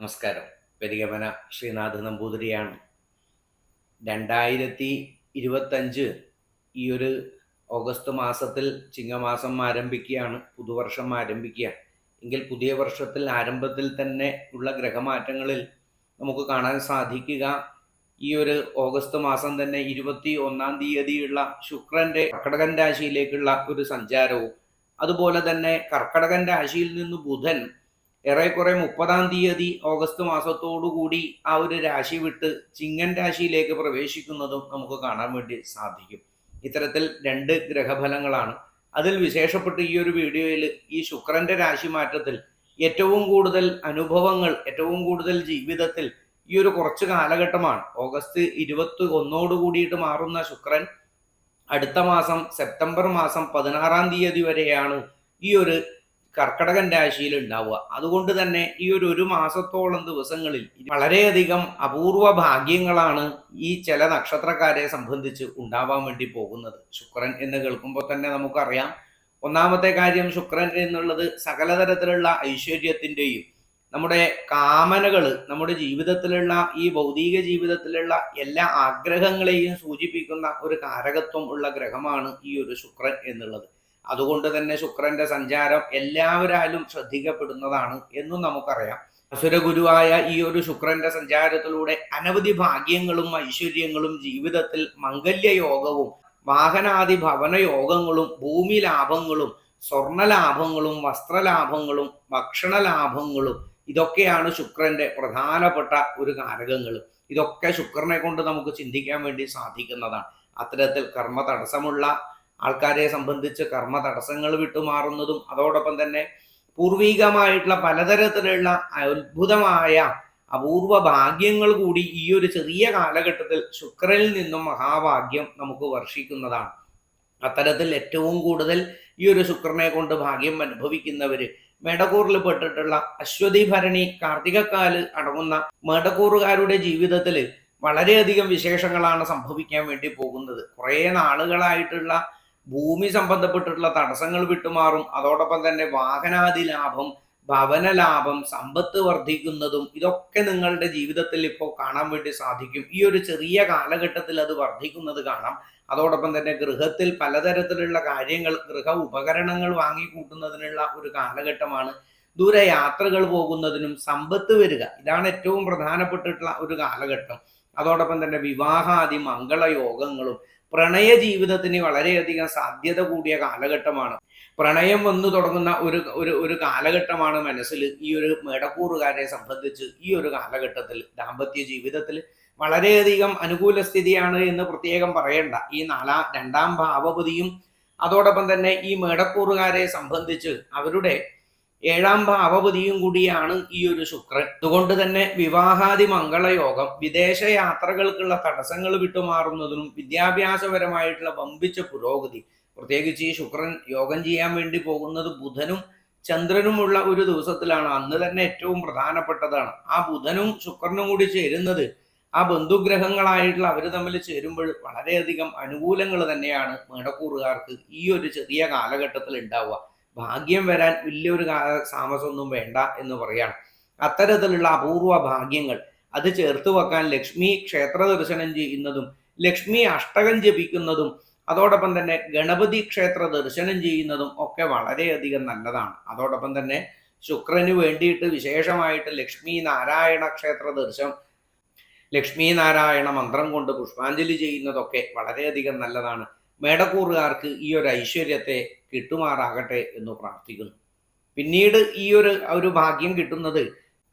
നമസ്കാരം. പെരികമന ശ്രീനാഥ് നമ്പൂതിരിയാണ്. രണ്ടായിരത്തി ഇരുപത്തഞ്ച് ഈ ഒരു ഓഗസ്റ്റ് മാസത്തിൽ ചിങ്ങമാസം ആരംഭിക്കുകയാണ്. പുതുവർഷം ആരംഭിക്കുക എങ്കിൽ പുതിയ വർഷത്തിൽ ആരംഭത്തിൽ തന്നെ ഉള്ള ഗ്രഹമാറ്റങ്ങളിൽ നമുക്ക് കാണാൻ സാധിക്കുക. ഈ ഒരു ഓഗസ്റ്റ് മാസം തന്നെ ഇരുപത്തി ഒന്നാം തീയതിയുള്ള ശുക്രന്റെ കർക്കടകൻ രാശിയിലേക്കുള്ള ഒരു സഞ്ചാരവും അതുപോലെ തന്നെ കർക്കടകൻ രാശിയിൽ നിന്ന് ബുധൻ ഏറെക്കുറെ മുപ്പതാം തീയതി ഓഗസ്റ്റ് മാസത്തോടുകൂടി ആ ഒരു രാശി വിട്ട് ചിങ്ങൻ രാശിയിലേക്ക് പ്രവേശിക്കുന്നതും നമുക്ക് കാണാൻ വേണ്ടി സാധിക്കും. ഇത്തരത്തിൽ രണ്ട് ഗ്രഹഫലങ്ങളാണ്. അതിൽ വിശേഷപ്പെട്ട് ഈ ഒരു വീഡിയോയിൽ ഈ ശുക്രന്റെ രാശി മാറ്റത്തിൽ ഏറ്റവും കൂടുതൽ അനുഭവങ്ങൾ ഏറ്റവും കൂടുതൽ ജീവിതത്തിൽ ഈ ഒരു കുറച്ച് കാലഘട്ടമാണ്. ഓഗസ്റ്റ് ഇരുപത്തി ഒന്നോട് കൂടിയിട്ട് മാറുന്ന ശുക്രൻ അടുത്ത മാസം സെപ്റ്റംബർ മാസം പതിനാറാം തീയതി വരെയാണ് ഈ ഒരു കർക്കടകൻ രാശിയിൽ ഉണ്ടാവുക. അതുകൊണ്ട് തന്നെ ഈ ഒരു ഒരു മാസത്തോളം ദിവസങ്ങളിൽ വളരെയധികം അപൂർവ ഭാഗ്യങ്ങളാണ് ഈ ചില നക്ഷത്രക്കാരെ സംബന്ധിച്ച് ഉണ്ടാവാൻ വേണ്ടി പോകുന്നത്. ശുക്രൻ എന്ന് കേൾക്കുമ്പോൾ തന്നെ നമുക്കറിയാം. ഒന്നാമത്തെ കാര്യം ശുക്രൻ എന്നുള്ളത് സകലതരത്തിലുള്ള ഐശ്വര്യത്തിന്റെയും നമ്മുടെ കാമനകൾ നമ്മുടെ ജീവിതത്തിലുള്ള ഈ ഭൗതിക ജീവിതത്തിലുള്ള എല്ലാ ആഗ്രഹങ്ങളെയും സൂചിപ്പിക്കുന്ന ഒരു കാരകത്വം ഉള്ള ഗ്രഹമാണ് ഈ ഒരു ശുക്രൻ എന്നുള്ളത്. അതുകൊണ്ട് തന്നെ ശുക്രന്റെ സഞ്ചാരം എല്ലാവരാലും ശ്രദ്ധിക്കപ്പെടുന്നതാണ് എന്നും നമുക്കറിയാം. അസുരഗുരുവായ ഈ ഒരു ശുക്രന്റെ സഞ്ചാരത്തിലൂടെ അനവധി ഭാഗ്യങ്ങളും ഐശ്വര്യങ്ങളും ജീവിതത്തിൽ മംഗല്യയോഗവും വാഹനാദി ഭവന യോഗങ്ങളും ഭൂമി ലാഭങ്ങളും സ്വർണ ലാഭങ്ങളും വസ്ത്രലാഭങ്ങളും ഭക്ഷണ ലാഭങ്ങളും ഇതൊക്കെയാണ് ശുക്രന്റെ പ്രധാനപ്പെട്ട ഒരു കാരകങ്ങൾ. ഇതൊക്കെ ശുക്രനെ കൊണ്ട് നമുക്ക് ചിന്തിക്കാൻ വേണ്ടി സാധിക്കുന്നതാണ്. അത്തരത്തിൽ കർമ്മ തടസ്സമുള്ള ആൾക്കാരെ സംബന്ധിച്ച് കർമ്മ തടസ്സങ്ങൾ വിട്ടുമാറുന്നതും അതോടൊപ്പം തന്നെ പൂർവികമായിട്ടുള്ള പലതരത്തിലുള്ള അത്ഭുതമായ അപൂർവ ഭാഗ്യങ്ങൾ കൂടി ഈ ഒരു ചെറിയ കാലഘട്ടത്തിൽ ശുക്രനിൽ നിന്നും മഹാഭാഗ്യം നമുക്ക് വർഷിക്കുന്നതാണ്. അത്തരത്തിൽ ഏറ്റവും കൂടുതൽ ഈ ഒരു ശുക്രനെ കൊണ്ട് ഭാഗ്യം അനുഭവിക്കുന്നവര് മേടക്കൂറിൽ പെട്ടിട്ടുള്ള അശ്വതി ഭരണി കാർത്തികക്കാൽ അടങ്ങുന്ന മേടക്കൂറുകാരുടെ ജീവിതത്തിൽ വളരെയധികം വിശേഷങ്ങളാണ് സംഭവിക്കാൻ വേണ്ടി പോകുന്നത്. കുറേ നാളുകളായിട്ടുള്ള ഭൂമി സംബന്ധപ്പെട്ടിട്ടുള്ള തടസ്സങ്ങൾ വിട്ടുമാറും. അതോടൊപ്പം തന്നെ വാഹനാദി ലാഭം ഭവന ലാഭം സമ്പത്ത് വർദ്ധിക്കുന്നതും ഇതൊക്കെ നിങ്ങളുടെ ജീവിതത്തിൽ ഇപ്പോൾ കാണാൻ വേണ്ടി സാധിക്കും. ഈ ഒരു ചെറിയ കാലഘട്ടത്തിൽ അത് വർദ്ധിക്കുന്നത് കാണാം. അതോടൊപ്പം തന്നെ ഗൃഹത്തിൽ പലതരത്തിലുള്ള കാര്യങ്ങൾ ഗൃഹ ഉപകരണങ്ങൾ വാങ്ങിക്കൂട്ടുന്നതിനുള്ള ഒരു കാലഘട്ടമാണ്. ദൂരെ യാത്രകൾ പോകുന്നതിനും സമ്പത്ത് വരിക ഇതാണ് ഏറ്റവും പ്രധാനപ്പെട്ടിട്ടുള്ള ഒരു കാലഘട്ടം. അതോടൊപ്പം തന്നെ വിവാഹാദി മംഗളയോഗങ്ങളും പ്രണയ ജീവിതത്തിന് വളരെയധികം സാധ്യത കൂടിയ കാലഘട്ടമാണ്. പ്രണയം വന്നു തുടങ്ങുന്ന ഒരു ഒരു ഒരു കാലഘട്ടമാണ് മനസ്സിൽ ഈ ഒരു മേടക്കൂറുകാരെ സംബന്ധിച്ച് ഈ ഒരു കാലഘട്ടത്തിൽ. ദാമ്പത്യ ജീവിതത്തിൽ വളരെയധികം അനുകൂല സ്ഥിതിയാണ് എന്ന് പ്രത്യേകം പറയണ്ട. ഈ നാലാം രണ്ടാം ഭാവപതിയും അതോടൊപ്പം തന്നെ ഈ മേടക്കൂറുകാരെ സംബന്ധിച്ച് അവരുടെ ഏഴാം ഭാവപതിയും കൂടിയാണ് ഈ ഒരു ശുക്രൻ. അതുകൊണ്ട് തന്നെ വിവാഹാദി മംഗളയോഗം വിദേശ യാത്രകൾക്കുള്ള തടസ്സങ്ങൾ വിട്ടുമാറുന്നതിനും വിദ്യാഭ്യാസപരമായിട്ടുള്ള വമ്പിച്ച പുരോഗതി. പ്രത്യേകിച്ച് ഈ ശുക്രൻ യോഗം ചെയ്യാൻ വേണ്ടി പോകുന്നത് ബുധനും ചന്ദ്രനുമുള്ള ഒരു ദിവസത്തിലാണ്. അന്ന് തന്നെ ഏറ്റവും പ്രധാനപ്പെട്ടതാണ്. ആ ബുധനും ശുക്രനും കൂടി ചേരുന്നത് ആ ബന്ധുഗ്രഹങ്ങളായിട്ടുള്ള അവർ തമ്മിൽ ചേരുമ്പോൾ വളരെയധികം അനുകൂലങ്ങൾ തന്നെയാണ് മേടക്കൂറുകാർക്ക് ഈ ഒരു ചെറിയ കാലഘട്ടത്തിൽ ഉണ്ടാവുക ഭാഗ്യം വരാൻ വലിയൊരു താമസമൊന്നും വേണ്ട എന്ന് പറയാണ്. അത്തരത്തിലുള്ള അപൂർവ ഭാഗ്യങ്ങൾ അത് ചേർത്ത് വെക്കാൻ ലക്ഷ്മി ക്ഷേത്ര ദർശനം ചെയ്യുന്നതും ലക്ഷ്മി അഷ്ടകം ജപിക്കുന്നതും അതോടൊപ്പം തന്നെ ഗണപതി ക്ഷേത്ര ദർശനം ചെയ്യുന്നതും ഒക്കെ വളരെയധികം നല്ലതാണ്. അതോടൊപ്പം തന്നെ ശുക്രന് വേണ്ടിയിട്ട് വിശേഷമായിട്ട് ലക്ഷ്മി നാരായണ ക്ഷേത്ര ദർശനം ലക്ഷ്മി നാരായണ മന്ത്രം കൊണ്ട് പുഷ്പാഞ്ജലി ചെയ്യുന്നതൊക്കെ വളരെയധികം നല്ലതാണ്. മേടക്കൂറുകാർക്ക് ഈ ഒരു ഐശ്വര്യത്തെ കിട്ടുമാറാകട്ടെ എന്ന് പ്രാർത്ഥിക്കുന്നു. പിന്നീട് ഈ ഒരു ഒരു ഭാഗ്യം കിട്ടുന്നത്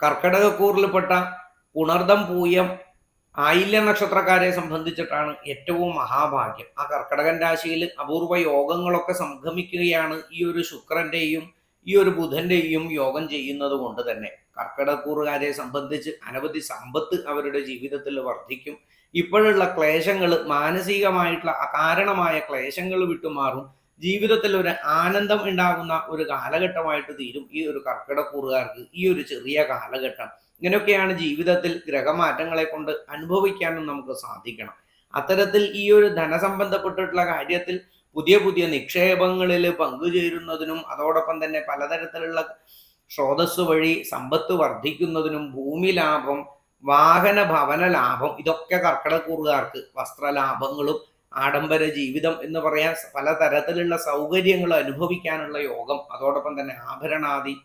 കർക്കിടകക്കൂറിൽപ്പെട്ട പുണർദം പൂയം ആയില്യ നക്ഷത്രക്കാരെ സംബന്ധിച്ചിട്ടാണ് ഏറ്റവും മഹാഭാഗ്യം. ആ കർക്കടകൻ രാശിയിൽ അപൂർവ യോഗങ്ങളൊക്കെ സംഗമിക്കുകയാണ് ഈ ഒരു ശുക്രന്റെയും ഈ ഒരു ബുധന്റെയും യോഗം ചെയ്യുന്നത് കൊണ്ട് തന്നെ. കർക്കിടക്കൂറുകാരെ സംബന്ധിച്ച് അനവധി സമ്പത്ത് അവരുടെ ജീവിതത്തിൽ വർദ്ധിക്കും. ഇപ്പോഴുള്ള ക്ലേശങ്ങൾ മാനസികമായിട്ടുള്ള അകാരണമായ ക്ലേശങ്ങൾ വിട്ടുമാറും. ജീവിതത്തിൽ ഒരു ആനന്ദം ഉണ്ടാകുന്ന ഒരു കാലഘട്ടമായിട്ട് തീരും ഈ ഒരു കർക്കിടക്കൂറുകാർക്ക് ഈ ഒരു ചെറിയ കാലഘട്ടം. ഇങ്ങനെയൊക്കെയാണ് ജീവിതത്തിൽ ഗ്രഹമാറ്റങ്ങളെ കൊണ്ട് അനുഭവിക്കാനും നമുക്ക് സാധിക്കണം. അത്തരത്തിൽ ഈ ഒരു ധനസംബന്ധപ്പെട്ടിട്ടുള്ള കാര്യത്തിൽ പുതിയ പുതിയ നിക്ഷേപങ്ങളിൽ പങ്കുചേരുന്നതിനും അതോടൊപ്പം തന്നെ പലതരത്തിലുള്ള സ്രോതസ് വഴി സമ്പത്ത് വർദ്ധിക്കുന്നതിനും ഭൂമി ലാഭം വാഹന ഭവന ലാഭം ഇതൊക്കെ കർക്കിടക്കൂറുകാർക്ക് വസ്ത്രലാഭങ്ങളും ആഡംബര ജീവിതം എന്ന് പറയാൻ പലതരത്തിലുള്ള സൗകര്യങ്ങൾ അനുഭവിക്കാനുള്ള യോഗം അതോടൊപ്പം തന്നെ ആഭരണാദി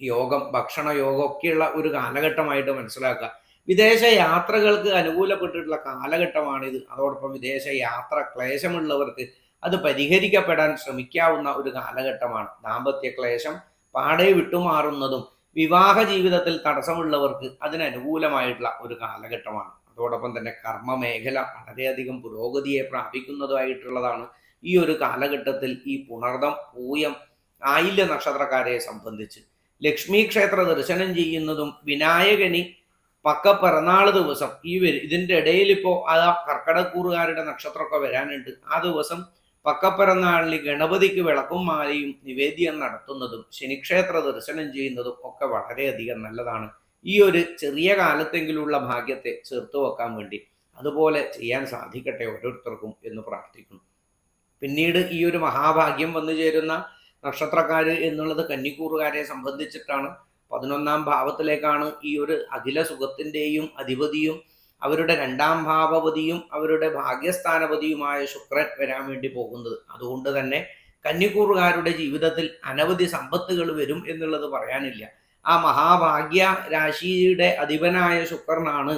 യോഗം ഭക്ഷണ യോഗം ഒക്കെയുള്ള ഒരു കാലഘട്ടമായിട്ട് മനസ്സിലാക്കുക. വിദേശ യാത്രകൾക്ക് അനുകൂലപ്പെട്ടിട്ടുള്ള കാലഘട്ടമാണിത്. അതോടൊപ്പം വിദേശ യാത്ര ക്ലേശമുള്ളവർക്ക് അത് പരിഹരിക്കപ്പെടാൻ ശ്രമിക്കാവുന്ന ഒരു കാലഘട്ടമാണ്. ദാമ്പത്യ ക്ലേശം പാടെ വിട്ടുമാറുന്നതും വിവാഹ ജീവിതത്തിൽ തടസ്സമുള്ളവർക്ക് അതിനനുകൂലമായിട്ടുള്ള ഒരു കാലഘട്ടമാണ്. അതോടൊപ്പം തന്നെ കർമ്മ മേഖല വളരെയധികം പുരോഗതിയെ പ്രാപിക്കുന്നതുമായിട്ടുള്ളതാണ് ഈ ഒരു കാലഘട്ടത്തിൽ ഈ പുണർദം പൂയം ആയില്യ നക്ഷത്രക്കാരെ സംബന്ധിച്ച്. ലക്ഷ്മി ക്ഷേത്ര ദർശനം ചെയ്യുന്നതും വിനായകനി പക്ക പിറന്നാൾ ദിവസം ഈ വരും ഇതിന്റെ ഇടയിൽ ഇപ്പോൾ ആ കർക്കടക്കൂറുകാരുടെ നക്ഷത്രമൊക്കെ വരാനുണ്ട്. ആ ദിവസം പക്കപ്പിറന്നാളിൽ ഗണപതിക്ക് വിളക്കും മാലയും നിവേദ്യം നടത്തുന്നതും ശനിക്ഷേത്ര ദർശനം ചെയ്യുന്നതും ഒക്കെ വളരെയധികം നല്ലതാണ്. ഈ ഒരു ചെറിയ കാലത്തെങ്കിലുള്ള ഭാഗ്യത്തെ ചേർത്ത് വെക്കാൻ വേണ്ടി അതുപോലെ ചെയ്യാൻ സാധിക്കട്ടെ ഓരോരുത്തർക്കും എന്ന് പ്രാർത്ഥിക്കുന്നു. പിന്നീട് ഈ ഒരു മഹാഭാഗ്യം വന്നു ചേരുന്ന നക്ഷത്രക്കാർ എന്നുള്ളത് കന്നിക്കൂറുകാരെ സംബന്ധിച്ചിട്ടാണ്. പതിനൊന്നാം ഭാവത്തിലേക്കാണ് ഈ ഒരു അഖില സുഖത്തിന്റെയും അധിപതിയും അവരുടെ രണ്ടാം ഭാവപതിയും അവരുടെ ഭാഗ്യസ്ഥാനപതിയുമായ ശുക്രൻ വരാൻ വേണ്ടി പോകുന്നത്. അതുകൊണ്ട് തന്നെ കന്നിക്കൂറുകാരുടെ ജീവിതത്തിൽ അനവധി സമ്പത്തുകൾ വരും എന്നുള്ളത് പറയാനില്ല. ആ മഹാഭാഗ്യ രാശിയുടെ അധിപനായ ശുക്രനാണ്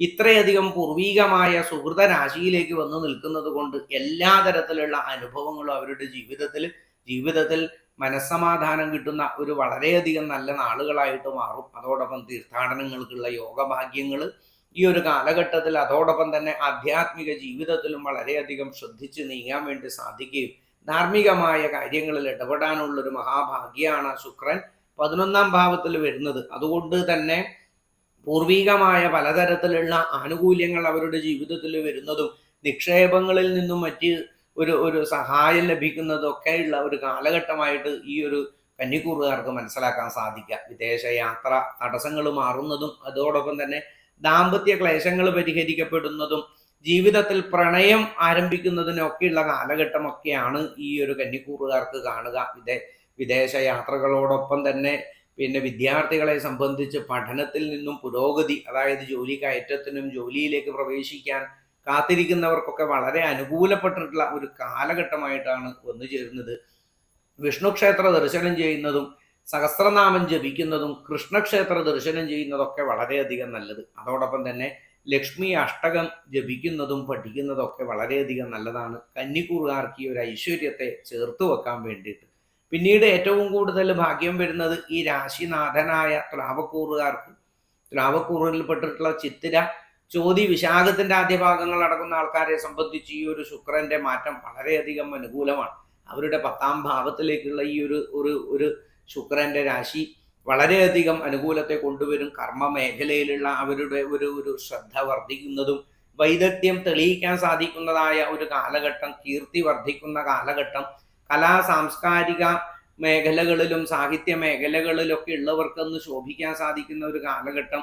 ഇത്രയധികം പൂർവീകമായ സുഹൃത രാശിയിലേക്ക് വന്നു നിൽക്കുന്നത് കൊണ്ട് എല്ലാ തരത്തിലുള്ള അനുഭവങ്ങളും അവരുടെ ജീവിതത്തിൽ ജീവിതത്തിൽ മനസ്സമാധാനം കിട്ടുന്ന ഒരു വളരെയധികം നല്ല നാളുകളായിട്ട് മാറും. അതോടൊപ്പം തീർത്ഥാടനങ്ങൾക്കുള്ള യോഗഭാഗ്യങ്ങൾ ഈ ഒരു കാലഘട്ടത്തിൽ അതോടൊപ്പം തന്നെ ആധ്യാത്മിക ജീവിതത്തിലും വളരെയധികം ശ്രദ്ധിച്ച് നീങ്ങാൻ വേണ്ടി സാധിക്കുകയും ധാർമ്മികമായ കാര്യങ്ങളിൽ ഇടപെടാനുള്ളൊരു മഹാഭാഗ്യമാണ് ശുക്രൻ. പതിനൊന്നാം ഭാവത്തിൽ വരുന്നത്. അതുകൊണ്ട് തന്നെ പൂർവീകമായ പലതരത്തിലുള്ള ആനുകൂല്യങ്ങൾ അവരുടെ ജീവിതത്തിൽ വരുന്നതും നിക്ഷേപങ്ങളിൽ നിന്നും മറ്റ് ഒരു ഒരു സഹായം ലഭിക്കുന്നതൊക്കെയുള്ള ഒരു കാലഘട്ടമായിട്ട് ഈ ഒരു കന്നിക്കൂറുകാർക്ക് മനസ്സിലാക്കാൻ സാധിക്കുക. വിദേശ യാത്ര തടസ്സങ്ങൾ മാറുന്നതും അതോടൊപ്പം തന്നെ ദാമ്പത്യ ക്ലേശങ്ങൾ പരിഹരിക്കപ്പെടുന്നതും ജീവിതത്തിൽ പ്രണയം ആരംഭിക്കുന്നതിനൊക്കെയുള്ള കാലഘട്ടമൊക്കെയാണ് ഈ ഒരു കന്നിക്കൂറുകാർക്ക് കാണുക. വിദേ വിദേശ യാത്രകളോടൊപ്പം തന്നെ പിന്നെ വിദ്യാർത്ഥികളെ സംബന്ധിച്ച് പഠനത്തിൽ നിന്നും പുരോഗതി അതായത് ജോലി കയറ്റത്തിനും ജോലിയിലേക്ക് പ്രവേശിക്കാൻ കാത്തിരിക്കുന്നവർക്കൊക്കെ വളരെ അനുകൂലപ്പെട്ടിട്ടുള്ള ഒരു കാലഘട്ടമായിട്ടാണ് വന്നു ചേരുന്നത്. വിഷ്ണു ക്ഷേത്ര ദർശനം ചെയ്യുന്നതും സഹസ്രനാമം ജപിക്കുന്നതും കൃഷ്ണക്ഷേത്ര ദർശനം ചെയ്യുന്നതൊക്കെ വളരെയധികം നല്ലത്. അതോടൊപ്പം തന്നെ ലക്ഷ്മി അഷ്ടകം ജപിക്കുന്നതും പഠിക്കുന്നതൊക്കെ വളരെയധികം നല്ലതാണ്. കന്നിക്കൂറുകാർക്ക് ഈ ഒരു ഐശ്വര്യത്തെ ചേർത്ത് വെക്കാൻ വേണ്ടിയിട്ട്. പിന്നീട് ഏറ്റവും കൂടുതൽ ഭാഗ്യം വരുന്നത് ഈ രാശിനാഥനായ ത്രാവക്കൂറുകാർക്ക്. ത്രാവക്കൂറിൽപ്പെട്ടിട്ടുള്ള ചിത്തിര ചോതി വിശാഖത്തിന്റെ ആദ്യ ഭാഗങ്ങൾ അടക്കുന്ന ആൾക്കാരെ സംബന്ധിച്ച് ഈ ഒരു ശുക്രന്റെ മാറ്റം വളരെയധികം അനുകൂലമാണ്. അവരുടെ പത്താം ഭാവത്തിലേക്കുള്ള ഈ ഒരു ഒരു ഒരു ശുക്രന്റെ രാശി വളരെയധികം അനുകൂലത്തെ കൊണ്ടുവരും. കർമ്മ മേഖലയിലുള്ള അവരുടെ ഒരു ഒരു ശ്രദ്ധ വർദ്ധിക്കുന്നതും വൈദഗ്ധ്യം തെളിയിക്കാൻ സാധിക്കുന്നതായ ഒരു കാലഘട്ടം കീർത്തി വർദ്ധിക്കുന്ന കാലഘട്ടം കലാ സാംസ്കാരിക മേഖലകളിലും സാഹിത്യ മേഖലകളിലൊക്കെ ഉള്ളവർക്കൊന്ന് ശോഭിക്കാൻ സാധിക്കുന്ന ഒരു കാലഘട്ടം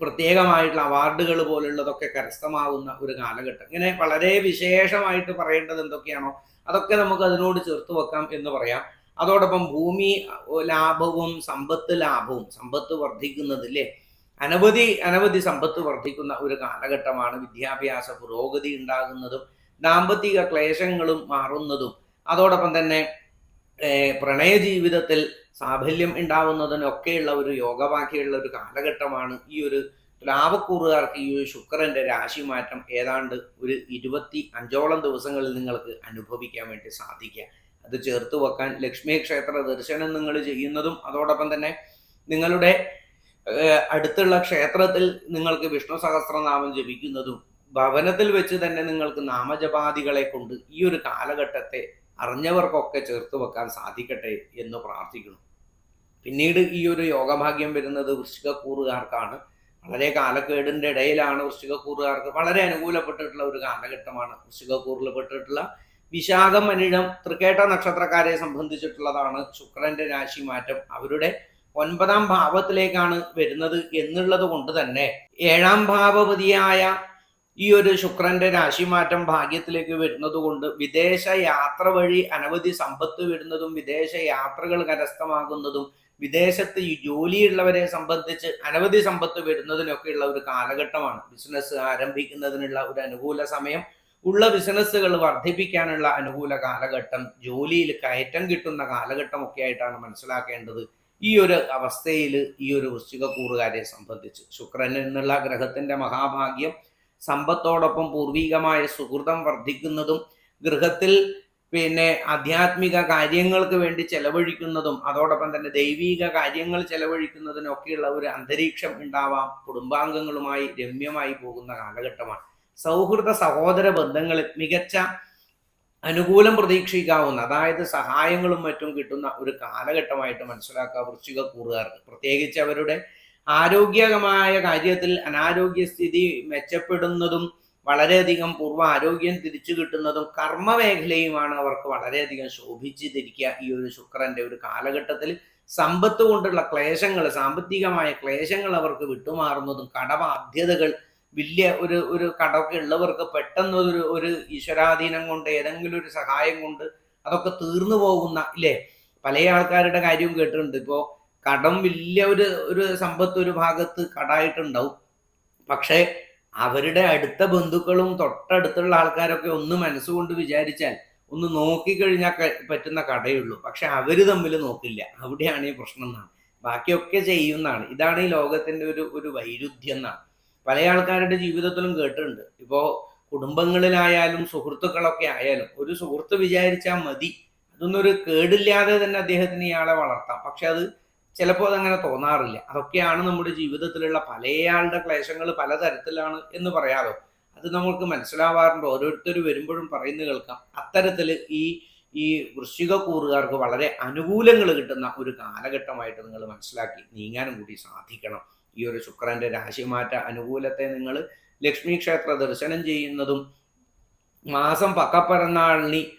പ്രത്യേകമായിട്ടുള്ള അവാർഡുകൾ പോലുള്ളതൊക്കെ കരസ്ഥമാവുന്ന ഒരു കാലഘട്ടം. ഇങ്ങനെ വളരെ വിശേഷമായിട്ട് പറയേണ്ടത് എന്തൊക്കെയാണോ അതൊക്കെ നമുക്ക് അതിനോട് ചേർത്ത് വെക്കാം എന്ന് പറയാം. അതോടൊപ്പം ഭൂമി ലാഭവും സമ്പത്ത് ലാഭവും സമ്പത്ത് വർദ്ധിക്കുന്നതില്ലേ? അനവധി അനവധി സമ്പത്ത് വർദ്ധിക്കുന്ന ഒരു കാലഘട്ടമാണ് വിദ്യാഭ്യാസ പുരോഗതി ഉണ്ടാകുന്നതും ദാമ്പത്തിക ക്ലേശങ്ങളും മാറുന്നതും അതോടൊപ്പം തന്നെ പ്രണയ ജീവിതത്തിൽ സാഫല്യം ഉണ്ടാവുന്നതിനൊക്കെയുള്ള ഒരു യോഗവാക്കിയുള്ള ഒരു കാലഘട്ടമാണ് ഈ ഒരു ലാവക്കൂറുകാർക്ക് ഈ ഒരു ശുക്രന്റെ രാശിമാറ്റം. ഏതാണ്ട് ഒരു ഇരുപത്തി അഞ്ചോളം ദിവസങ്ങളിൽ നിങ്ങൾക്ക് അനുഭവിക്കാൻ വേണ്ടി സാധിക്കുക. അത് ചേർത്ത് വെക്കാൻ ലക്ഷ്മി ക്ഷേത്ര ദർശനം നിങ്ങൾ ചെയ്യുന്നതും അതോടൊപ്പം തന്നെ നിങ്ങളുടെ അടുത്തുള്ള ക്ഷേത്രത്തിൽ നിങ്ങൾക്ക് വിഷ്ണു സഹസ്രനാമം ജപിക്കുന്നതും ഭവനത്തിൽ വെച്ച് തന്നെ നിങ്ങൾക്ക് നാമജപാദികളെ കൊണ്ട് ഈ ഒരു കാലഘട്ടത്തെ അറിഞ്ഞവർക്കൊക്കെ ചേർത്ത് വെക്കാൻ സാധിക്കട്ടെ എന്ന് പ്രാർത്ഥിക്കുന്നു. പിന്നീട് ഈ ഒരു യോഗഭാഗ്യം വരുന്നത് വൃശ്ചികക്കൂറുകാർക്കാണ്. വളരെ കാലക്കേടിന്റെ ഇടയിലാണ് വൃശ്ചികക്കൂറുകാർക്ക് വളരെ അനുകൂലപ്പെട്ടിട്ടുള്ള ഒരു കാലഘട്ടമാണ്. വൃശ്ചികക്കൂറിൽ പെട്ടിട്ടുള്ള വിശാഖം അനിഴം തൃക്കേട്ട നക്ഷത്രക്കാരെ സംബന്ധിച്ചിട്ടുള്ളതാണ് ശുക്രന്റെ രാശി മാറ്റം അവരുടെ ഒൻപതാം ഭാവത്തിലേക്കാണ് വരുന്നത് എന്നുള്ളത് കൊണ്ട് തന്നെ ഏഴാം ഭാവപതിയായ ഈ ഒരു ശുക്രന്റെ രാശിമാറ്റം ഭാഗ്യത്തിലേക്ക് വരുന്നത് കൊണ്ട് വിദേശ യാത്ര വഴി അനവധി സമ്പത്ത് വരുന്നതും വിദേശ യാത്രകൾ കരസ്ഥമാകുന്നതും വിദേശത്ത് ഈ ജോലിയുള്ളവരെ സംബന്ധിച്ച് അനവധി സമ്പത്ത് വരുന്നതിനൊക്കെയുള്ള ഒരു കാലഘട്ടമാണ്. ബിസിനസ് ആരംഭിക്കുന്നതിനുള്ള ഒരു അനുകൂല സമയം ഉള്ള ബിസിനസ്സുകൾ വർദ്ധിപ്പിക്കാനുള്ള അനുകൂല കാലഘട്ടം ജോലിയിൽ കയറ്റം കിട്ടുന്ന കാലഘട്ടം ഒക്കെ ആയിട്ടാണ് മനസ്സിലാക്കേണ്ടത് ഈ ഒരു അവസ്ഥയിൽ ഈ ഒരു വൃശ്ചിക കൂറുകാരെ സംബന്ധിച്ച്. ശുക്രൻ എന്നുള്ള ഗ്രഹത്തിന്റെ മഹാഭാഗ്യം സമ്പത്തോടൊപ്പം പൂർവികമായ സുഹൃതം വർദ്ധിക്കുന്നതും ഗൃഹത്തിൽ പിന്നെ ആധ്യാത്മിക കാര്യങ്ങൾക്ക് വേണ്ടി ചെലവഴിക്കുന്നതും അതോടൊപ്പം തന്നെ ദൈവീക കാര്യങ്ങൾ ചെലവഴിക്കുന്നതിനൊക്കെയുള്ള ഒരു അന്തരീക്ഷം ഉണ്ടാവാം കുടുംബാംഗങ്ങളുമായി രമ്യമായി പോകുന്ന കാലഘട്ടമാണ്. സൗഹൃദ സഹോദര ബന്ധങ്ങളിൽ മികച്ച അനുകൂലം പ്രതീക്ഷിക്കാവുന്ന അതായത് സഹായങ്ങളും മറ്റും കിട്ടുന്ന ഒരു കാലഘട്ടമായിട്ട് മനസ്സിലാക്കുക വൃശ്ചിക കൂറുകാർക്ക്. പ്രത്യേകിച്ച് അവരുടെ ആരോഗ്യകമായ കാര്യത്തിൽ അനാരോഗ്യസ്ഥിതി മെച്ചപ്പെടുന്നതും വളരെയധികം പൂർവ ആരോഗ്യം തിരിച്ചു കിട്ടുന്നതും കർമ്മ മേഖലയുമാണ് അവർക്ക് വളരെയധികം ശോഭിച്ചിരിക്കുക ഈ ഒരു ശുക്രന്റെ ഒരു കാലഘട്ടത്തിൽ. സമ്പത്ത് കൊണ്ടുള്ള ക്ലേശങ്ങൾ സാമ്പത്തികമായ ക്ലേശങ്ങൾ അവർക്ക് വിട്ടുമാറുന്നതും കടബാധ്യതകൾ വലിയ ഒരു ഒരു കടമൊക്കെ ഉള്ളവർക്ക് പെട്ടെന്ന് ഒരു ഒരു ഈശ്വരാധീനം കൊണ്ട് ഏതെങ്കിലും ഒരു സഹായം കൊണ്ട് അതൊക്കെ തീർന്നു പോകുന്ന ഇല്ലേ? പല ആൾക്കാരുടെ കാര്യവും കേട്ടിട്ടുണ്ട്. ഇപ്പോൾ കടം വലിയ ഒരു ഒരു സമ്പത്ത് ഒരു ഭാഗത്ത് കടായിട്ടുണ്ടാവും. പക്ഷേ അവരുടെ അടുത്ത ബന്ധുക്കളും തൊട്ടടുത്തുള്ള ആൾക്കാരൊക്കെ ഒന്ന് മനസ്സുകൊണ്ട് വിചാരിച്ചാൽ ഒന്ന് നോക്കിക്കഴിഞ്ഞാൽ പറ്റുന്ന കടയുള്ളൂ. പക്ഷെ അവർ തമ്മിൽ നോക്കില്ല. അവിടെയാണ് ഈ പ്രശ്നം എന്നാണ്. ബാക്കിയൊക്കെ ചെയ്യുന്നതാണ്. ഇതാണ് ഈ ലോകത്തിന്റെ ഒരു ഒരു വൈരുദ്ധ്യം എന്നാണ്. പല ആൾക്കാരുടെ ജീവിതത്തിലും കേട്ടിട്ടുണ്ട്. ഇപ്പോൾ കുടുംബങ്ങളിലായാലും സുഹൃത്തുക്കളൊക്കെ ആയാലും ഒരു സുഹൃത്ത് വിചാരിച്ചാൽ മതി. അതൊന്നും ഒരു കേടില്ലാതെ തന്നെ അദ്ദേഹത്തിന് ഇയാളെ വളർത്താം. പക്ഷെ അത് ചിലപ്പോൾ അതങ്ങനെ തോന്നാറില്ല. അതൊക്കെയാണ് നമ്മുടെ ജീവിതത്തിലുള്ള പലയാളുടെ ക്ലേശങ്ങൾ പലതരത്തിലാണ് എന്ന് പറയാറോ? അത് നമുക്ക് മനസ്സിലാവാറുണ്ട്. ഓരോരുത്തർ വരുമ്പോഴും പറയുന്നത് കേൾക്കാം. അത്തരത്തിൽ ഈ ഈ വൃശ്ചിക കൂറുകാർക്ക് വളരെ അനുകൂലങ്ങൾ കിട്ടുന്ന ഒരു കാലഘട്ടമായിട്ട് നിങ്ങൾ മനസ്സിലാക്കി നീങ്ങാനും കൂടി സാധിക്കണം. ഈ ഒരു ശുക്രന്റെ രാശിമാറ്റ അനുകൂലത്തെ നിങ്ങൾ ലക്ഷ്മി ക്ഷേത്ര ദർശനം ചെയ്യുന്നതും മാസം പക്കപ്പിറന്നാളിനി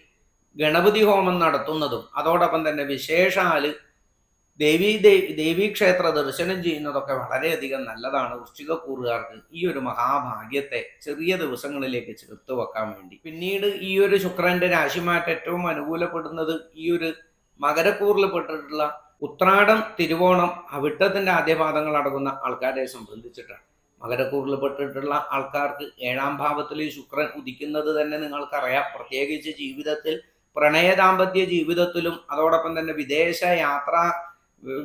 ഗണപതി ഹോമം നടത്തുന്നതും അതോടൊപ്പം തന്നെ വിശേഷാൽ ദേവീ ദേവി ക്ഷേത്ര ദർശനം ചെയ്യുന്നതൊക്കെ വളരെയധികം നല്ലതാണ്. വൃശ്ചികക്കൂറുകാർക്ക് ഈ ഒരു മഹാഭാഗ്യത്തെ ചെറിയ ദിവസങ്ങളിലേക്ക് ചേർത്ത് വെക്കാൻ വേണ്ടി. പിന്നീട് ഈ ഒരു ശുക്രന്റെ രാശിമാറ്റം ഏറ്റവും അനുകൂലപ്പെടുന്നത് ഈ ഒരു മകരക്കൂറിൽ പെട്ടിട്ടുള്ള ഉത്രാടം തിരുവോണം അവിട്ടത്തിന്റെ ആദ്യപാദങ്ങൾ അടങ്ങുന്ന ആൾക്കാരെ സംബന്ധിച്ചിട്ടാണ്. മകരക്കൂറിൽ പെട്ടിട്ടുള്ള ആൾക്കാർക്ക് ഏഴാം ഭാവത്തിൽ ശുക്രൻ ഉദിക്കുന്നത് തന്നെ നിങ്ങൾക്കറിയാം. പ്രത്യേകിച്ച് ജീവിതത്തിൽ പ്രണയ ദാമ്പത്യ ജീവിതത്തിലും അതോടൊപ്പം തന്നെ വിദേശ യാത്ര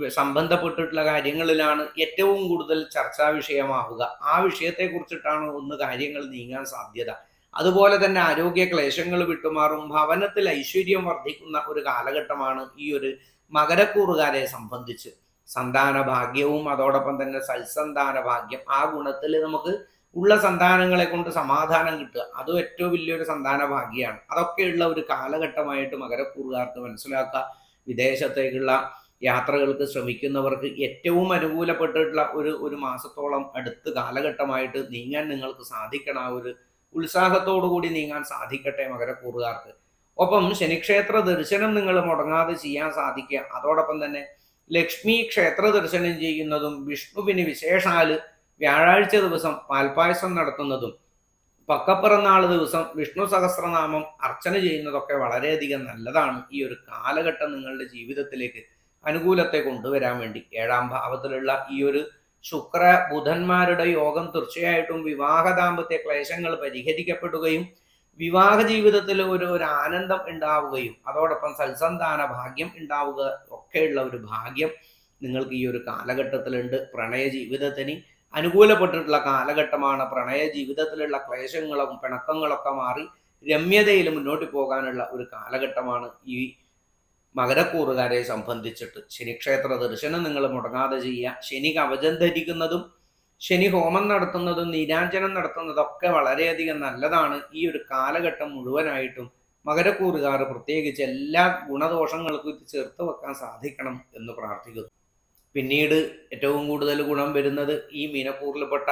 സംബന്ധപ്പെട്ടിട്ടുള്ള കാര്യങ്ങളിലാണ് ഏറ്റവും കൂടുതൽ ചർച്ചാ വിഷയമാവുക. ആ വിഷയത്തെ കുറിച്ചിട്ടാണ് ഒന്ന് കാര്യങ്ങൾ നീങ്ങാൻ സാധ്യത. അതുപോലെ തന്നെ ആരോഗ്യ ക്ലേശങ്ങൾ വിട്ടുമാറും ഭവനത്തിൽ ഐശ്വര്യം വർദ്ധിക്കുന്ന ഒരു കാലഘട്ടമാണ് ഈ ഒരു മകരക്കൂറുകാരെ സംബന്ധിച്ച്. സന്താന ഭാഗ്യവും അതോടൊപ്പം തന്നെ സൽസന്താന ഭാഗ്യം. ആ ഗുണത്തിൽ നമുക്ക് ഉള്ള സന്താനങ്ങളെ കൊണ്ട് സമാധാനം കിട്ടുക. അതും ഏറ്റവും വലിയൊരു സന്താന ഭാഗ്യമാണ്. അതൊക്കെയുള്ള ഒരു കാലഘട്ടമായിട്ട് മകരക്കൂറുകാർക്ക് മനസ്സിലാക്കുക. വിദേശത്തേക്കുള്ള യാത്രകൾക്ക് ശ്രമിക്കുന്നവർക്ക് ഏറ്റവും അനുകൂലപ്പെട്ടിട്ടുള്ള ഒരു ഒരു മാസത്തോളം അടുത്ത കാലഘട്ടമായിട്ട് നീങ്ങാൻ നിങ്ങൾക്ക് സാധിക്കണം. ആ ഒരു ഉത്സാഹത്തോടു കൂടി നീങ്ങാൻ സാധിക്കട്ടെ മകരക്കൂറുകാർക്ക്. ഒപ്പം ശനിക്ഷേത്ര ദർശനം നിങ്ങൾ മുടങ്ങാതെ ചെയ്യാൻ സാധിക്കുക. അതോടൊപ്പം തന്നെ ലക്ഷ്മി ക്ഷേത്ര ദർശനം ചെയ്യുന്നതും വിഷ്ണുവിന് വിശേഷാൽ വ്യാഴാഴ്ച ദിവസം പാൽപായസം നടത്തുന്നതും പക്കപ്പിറന്നാൾ ദിവസം വിഷ്ണു സഹസ്രനാമം അർച്ചന ചെയ്യുന്നതൊക്കെ വളരെയധികം നല്ലതാണ് ഈ ഒരു കാലഘട്ടം നിങ്ങളുടെ ജീവിതത്തിലേക്ക്. അനുകൂലത്തെ കൊണ്ടുവരാൻ വേണ്ടി. ഏഴാം ഭാവത്തിലുള്ള ഈ ഒരു ശുക്ര ബുധന്മാരുടെ യോഗം തീർച്ചയായിട്ടും വിവാഹ ദാമ്പത്യ ക്ലേശങ്ങൾ പരിഹരിക്കപ്പെടുകയും വിവാഹ ജീവിതത്തിൽ ഒരു ഒരു ആനന്ദം ഉണ്ടാവുകയും അതോടൊപ്പം സൽസന്താന ഭാഗ്യം ഉണ്ടാവുക ഒക്കെയുള്ള ഒരു ഭാഗ്യം നിങ്ങൾക്ക് ഈ ഒരു കാലഘട്ടത്തിലുണ്ട്. പ്രണയ ജീവിതത്തിന് അനുകൂലപ്പെട്ടിട്ടുള്ള കാലഘട്ടമാണ്. പ്രണയ ജീവിതത്തിലുള്ള ക്ലേശങ്ങളും പിണക്കങ്ങളൊക്കെ മാറി രമ്യതയിൽ മുന്നോട്ട് പോകാനുള്ള ഒരു കാലഘട്ടമാണ് ഈ മകരക്കൂറുകാരെ സംബന്ധിച്ചിട്ട് ശനിക്ഷേത്ര ദർശനം നിങ്ങൾ മുടങ്ങാതെ ചെയ്യുക. ശനി കവചം ധരിക്കുന്നതും ശനി ഹോമം നടത്തുന്നതും നീരാഞ്ജനം നടത്തുന്നതൊക്കെ വളരെയധികം നല്ലതാണ്. ഈ ഒരു കാലഘട്ടം മുഴുവനായിട്ടും മകരക്കൂറുകാർ പ്രത്യേകിച്ച് എല്ലാ ഗുണദോഷങ്ങൾക്കും ഇത് ചേർത്ത് വെക്കാൻ സാധിക്കണം എന്ന് പ്രാർത്ഥിക്കുന്നു. പിന്നീട് ഏറ്റവും കൂടുതൽ ഗുണം വരുന്നത് ഈ മീനക്കൂറിൽപ്പെട്ട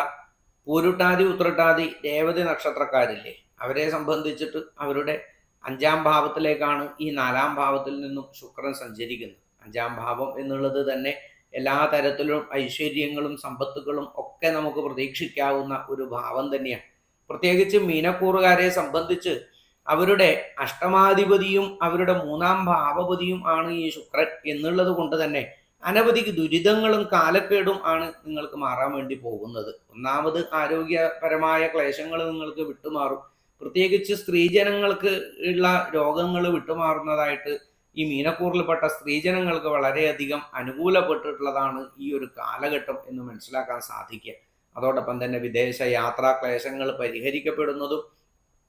പൂരുട്ടാതി ഉത്രട്ടാതി രേവതി നക്ഷത്രക്കാരില്ലേ? അവരെ സംബന്ധിച്ചിട്ട് അവരുടെ അഞ്ചാം ഭാവത്തിലേക്കാണ് ഈ നാലാം ഭാവത്തിൽ നിന്നും ശുക്രൻ സഞ്ചരിക്കുന്നത്. അഞ്ചാം ഭാവം എന്നുള്ളത് തന്നെ എല്ലാ തരത്തിലും ഐശ്വര്യങ്ങളും സമ്പത്തുകളും ഒക്കെ നമുക്ക് പ്രതീക്ഷിക്കാവുന്ന ഒരു ഭാവം തന്നെയാണ്. പ്രത്യേകിച്ച് മീനക്കൂറുകാരെ സംബന്ധിച്ച് അവരുടെ അഷ്ടമാധിപതിയും അവരുടെ മൂന്നാം ഭാവപതിയും ആണ് ഈ ശുക്രൻ എന്നുള്ളത് കൊണ്ട് തന്നെ അനവധി ദുരിതങ്ങളും കാലക്കേടും ആണ് നിങ്ങൾക്ക് മാറാൻ വേണ്ടി പോകുന്നത്. ഒന്നാമത് ആരോഗ്യപരമായ ക്ലേശങ്ങൾ നിങ്ങൾക്ക് വിട്ടുമാറും. പ്രത്യേകിച്ച് സ്ത്രീജനങ്ങൾക്ക് ഉള്ള രോഗങ്ങൾ വിട്ടുമാറുന്നതായിട്ട് ഈ മീനക്കൂറിൽപ്പെട്ട സ്ത്രീജനങ്ങൾക്ക് വളരെയധികം അനുകൂലപ്പെട്ടിട്ടുള്ളതാണ് ഈ ഒരു കാലഘട്ടം എന്ന് മനസ്സിലാക്കാൻ സാധിക്കുക. അതോടൊപ്പം തന്നെ വിദേശ യാത്രാ ക്ലേശങ്ങൾ പരിഹരിക്കപ്പെടുന്നതും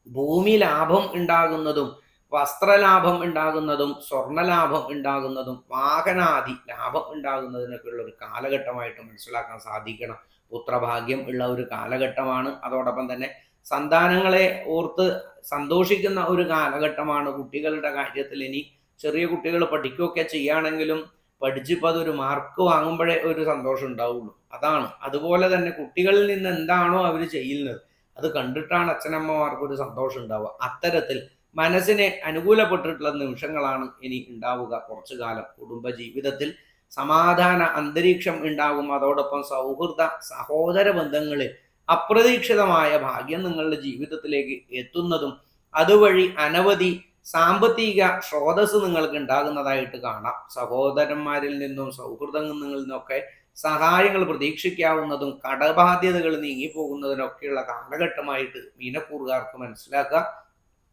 ഭൂമി ലാഭം ഉണ്ടാകുന്നതും വസ്ത്രലാഭം ഉണ്ടാകുന്നതും സ്വർണലാഭം ഉണ്ടാകുന്നതും വാഹനാദി ലാഭം ഉണ്ടാകുന്നതിനൊക്കെ ഉള്ള ഒരു കാലഘട്ടമായിട്ട് മനസ്സിലാക്കാൻ സാധിക്കണം. പുത്രഭാഗ്യം ഉള്ള ഒരു കാലഘട്ടമാണ്. അതോടൊപ്പം തന്നെ സന്താനങ്ങളെ ഓർത്ത് സന്തോഷിക്കുന്ന ഒരു കാലഘട്ടമാണ് കുട്ടികളുടെ കാര്യത്തിൽ. ഇനി ചെറിയ കുട്ടികൾ പഠിക്കുകയൊക്കെ ചെയ്യുകയാണെങ്കിലും പഠിച്ചിപ്പോൾ അതൊരു മാർക്ക് വാങ്ങുമ്പോഴേ ഒരു സന്തോഷം ഉണ്ടാവുള്ളൂ. അതാണ്. അതുപോലെ തന്നെ കുട്ടികളിൽ നിന്ന് എന്താണോ അവർ ചെയ്യുന്നത് അത് കണ്ടിട്ടാണ് അച്ഛനമ്മമാർക്ക് ഒരു സന്തോഷം ഉണ്ടാവുക. അത്തരത്തിൽ മനസ്സിനെ അനുകൂലപ്പെട്ടിട്ടുള്ള നിമിഷങ്ങളാണ് ഇനി ഉണ്ടാവുക. കുറച്ചു കാലം കുടുംബ ജീവിതത്തിൽ സമാധാന അന്തരീക്ഷം ഉണ്ടാകും. അതോടൊപ്പം സൗഹൃദ സഹോദര ബന്ധങ്ങളിൽ അപ്രതീക്ഷിതമായ ഭാഗ്യം നിങ്ങളുടെ ജീവിതത്തിലേക്ക് എത്തുന്നതും അതുവഴി അനവധി സാമ്പത്തിക സ്രോതസ് നിങ്ങൾക്ക് ഉണ്ടാകുന്നതായിട്ട് കാണാം. സഹോദരന്മാരിൽ നിന്നും സൗഹൃദങ്ങളിൽ നിന്നൊക്കെ സഹായങ്ങൾ പ്രതീക്ഷിക്കാവുന്നതും കടബാധ്യതകൾ നീങ്ങിപ്പോകുന്നതിനൊക്കെയുള്ള കാലഘട്ടമായിട്ട് മീനക്കൂറുകാർക്ക് മനസ്സിലാക്കുക.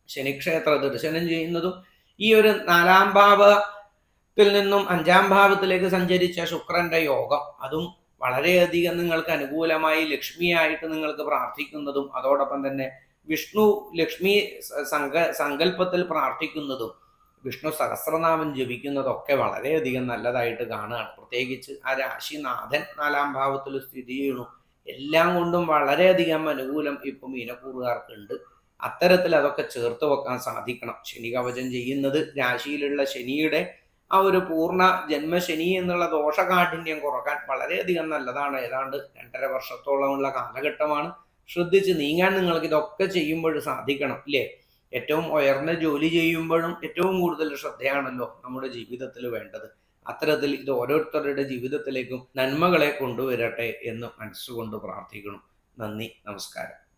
ശനിക്ഷേത്ര ദർശനം ചെയ്യുന്നതും ഈ ഒരു നാലാം ഭാവത്തിൽ നിന്നും അഞ്ചാം ഭാവത്തിലേക്ക് സഞ്ചരിച്ച ശുക്രന്റെ യോഗം അതും വളരെയധികം നിങ്ങൾക്ക് അനുകൂലമായി ലക്ഷ്മിയായിട്ട് നിങ്ങൾക്ക് പ്രാർത്ഥിക്കുന്നതും അതോടൊപ്പം തന്നെ വിഷ്ണു ലക്ഷ്മി സങ്ക സങ്കല്പത്തിൽ പ്രാർത്ഥിക്കുന്നതും വിഷ്ണു സഹസ്രനാമം ജപിക്കുന്നതൊക്കെ വളരെയധികം നല്ലതായിട്ട് കാണുകയാണ്. പ്രത്യേകിച്ച് ആ രാശിനാഥൻ നാലാം ഭാവത്തിൽ സ്ഥിതി ചെയ്യണു എല്ലാം കൊണ്ടും വളരെയധികം അനുകൂലം ഇപ്പം മീനക്കൂറുകാർക്കുണ്ട്. അത്തരത്തിൽ അതൊക്കെ ചേർത്ത് വെക്കാൻ സാധിക്കണം. ശനി കവചം ചെയ്യുന്നത് രാശിയിലുള്ള ശനിയുടെ ആ ഒരു പൂർണ ജന്മശനി എന്നുള്ള ദോഷകാഠിന്യം കുറയ്ക്കാൻ വളരെയധികം നല്ലതാണ്. ഏതാണ്ട് രണ്ടര വർഷത്തോളമുള്ള കാലഘട്ടമാണ്. ശ്രദ്ധിച്ച് നീങ്ങാൻ നിങ്ങൾക്ക് ഇതൊക്കെ ചെയ്യുമ്പോൾ സാധിക്കണം ഇല്ലേ? ഏറ്റവും ഉയർന്ന ജോലി ചെയ്യുമ്പോഴും ഏറ്റവും കൂടുതൽ ശ്രദ്ധയാണല്ലോ നമ്മുടെ ജീവിതത്തിൽ വേണ്ടത്. അത്തരത്തിൽ ഇത് ഓരോരുത്തരുടെ ജീവിതത്തിലേക്കും നന്മകളെ കൊണ്ടുവരട്ടെ എന്ന് മനസ്സുകൊണ്ട് പ്രാർത്ഥിക്കണം നന്ദി നമസ്കാരം.